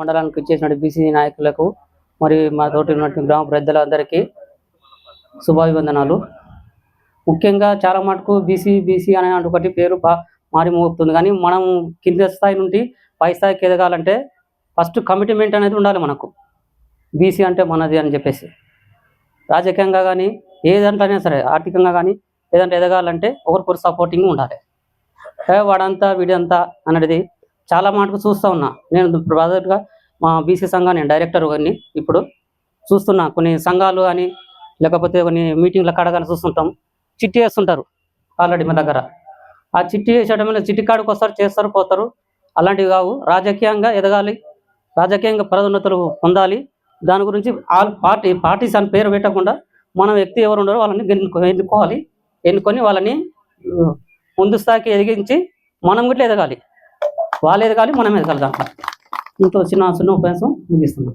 మండలానికి ఇచ్చేసిన బీసీ నాయకులకు మరియు మా తోటి ఉన్నటువంటి గ్రామ ప్రజలందరికీ శుభాభివందనాలు. ముఖ్యంగా చాలా మటుకు బీసీ బీసీ అనే ఒకటి పేరు బా- మారి కానీ మనం కింద స్థాయి నుండి పై స్థాయికి ఎదగాలంటే ఫస్ట్ కమిట్మెంట్ అనేది ఉండాలి మనకు. బీసీ అంటే మనది అని చెప్పేసి. రాజకీయంగా కానీ ఏదంటైనా సరే ఆర్థికంగా కానీ ఏదంటే ఎదగాలంటే ఒకరికొకరు సపోర్టింగ్ ఉండాలి. వాడంతా వీడంతా అనేది చాలా మటుకు చూస్తూ ఉన్నా. నేను బ్రదర్గా మా బీసీ సంఘం నేను డైరెక్టర్ కానీ ఇప్పుడు చూస్తున్నా. కొన్ని సంఘాలు అని లేకపోతే కొన్ని మీటింగ్ల కాడ కానీ చూస్తుంటాం. చిట్టి వేస్తుంటారు ఆల్రెడీ మా దగ్గర. ఆ చిట్టి వేసేయడం వల్ల చిట్టి కాడికి వస్తారు చేస్తారు పోతారు. అలాంటివి కావు. రాజకీయంగా ఎదగాలి. రాజకీయంగా పదోన్నతులు పొందాలి. దాని గురించి ఆల్ పార్టీ పార్టీస్ అని పేరు పెట్టకుండా మన వ్యక్తి ఎవరు ఉన్నారో వాళ్ళని ఎన్నుకోవాలి. ఎన్నుకొని వాళ్ళని ముందు స్థాయికి ఎదిగించి మనం కూడా ఎదగాలి. వాళ్ళు ఎదగాలి మనం ఎదగాలి దాంట్లో. ఇంకో చిన్న చిన్న ఉపన్యాసం ముగిస్తున్నాం.